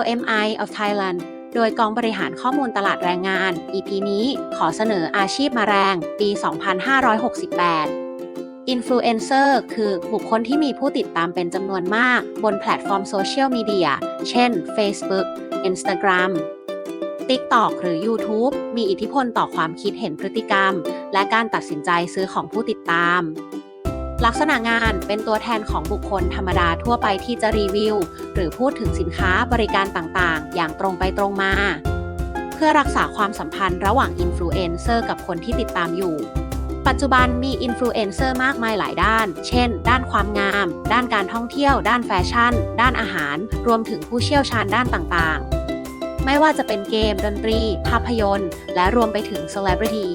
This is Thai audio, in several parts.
LMI of Thailand โดยกองบริหารข้อมูลตลาดแรงงาน EP นี้ขอเสนออาชีพมาแรงปี 2568 อินฟลูเอนเซอร์คือบุคคลที่มีผู้ติดตามเป็นจำนวนมาก บนแพลตฟอร์มโซเชียลมีเดีย เช่น Facebook Instagram TikTok หรือ YouTube มีอิทธิพลต่อความคิดเห็นพฤติกรรม และการตัดสินใจซื้อของผู้ติดตาม ลักษณะงานเป็นตัวแทนของบุคคลธรรมดาทั่วไปที่จะรีวิว หรือพูดถึงสินค้าบริการต่างๆ อย่างตรงไปตรงมา เพื่อรักษาความสัมพันธ์ระหว่างอินฟลูเอนเซอร์กับคนที่ติดตามอยู่ ปัจจุบันมีอินฟลูเอนเซอร์มากมายหลายด้าน เช่น ด้านความงาม ด้านการท่องเที่ยว ด้านแฟชั่น ด้านอาหาร รวมถึงผู้เชี่ยวชาญด้านต่างๆ ไม่ว่าจะเป็นเกม ดนตรี ภาพยนตร์ และรวมไปถึงเซเลบริตี้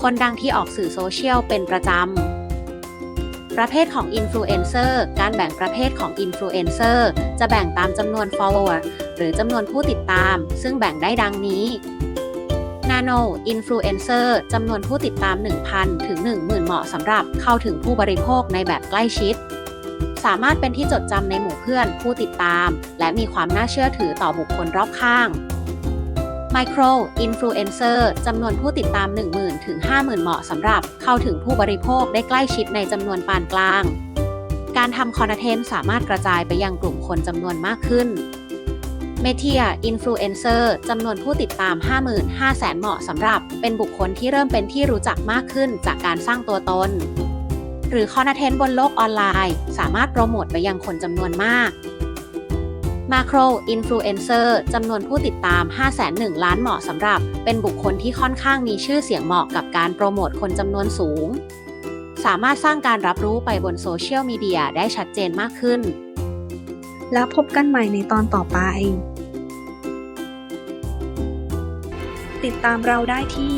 คนดังที่ออกสื่อโซเชียลเป็นประจำ ประเภทของอินฟลูเอนเซอร์การแบ่งประเภทของอินฟลูเอนเซอร์จะแบ่งตามจำนวน follower หรือจำนวนผู้ติดตาม ซึ่งแบ่งได้ดังนี้ Nano Influencer จำนวนผู้ติดตาม 1,000 ถึง 10,000 เหมาะสำหรับเข้าถึงผู้บริโภคในแบบใกล้ชิด สามารถเป็นที่จดจำในหมู่เพื่อนผู้ติดตาม และมีความน่าเชื่อถือต่อบุคคลรอบข้าง Micro Influencer จำนวนผู้ติดตาม 10,000 ถึง 50,000 เหมาะสำหรับ เข้าถึงผู้บริโภคได้ใกล้ชิดในจำนวนปานกลาง การทำคอนเทนต์สามารถกระจายไปยังกลุ่มคนจำนวนมากขึ้นเมเทียอินฟลูเอนเซอร์จำนวนผู้ติดตาม 55,000 เหมาะสำหรับ เป็นบุคคลที่เริ่มเป็นที่รู้จักมากขึ้นจากการสร้างตัวตน หรือคอนเทนต์บนโลกออนไลน์ สามารถโปรโมทไปยังคนจำนวนมาก มาโครอินฟลูเอนเซอร์จำนวนผู้ติดตาม 501 ล้านเหมาะสำหรับ เป็นบุคคลที่ค่อนข้างมีชื่อเสียงเหมาะกับการโปรโมทคนจำนวนสูง สามารถสร้างการรับรู้ไปบนโซเชียลมีเดียได้ชัดเจนมากขึ้น แล้วพบกันใหม่ในตอนต่อไป ติดตามเราได้ที่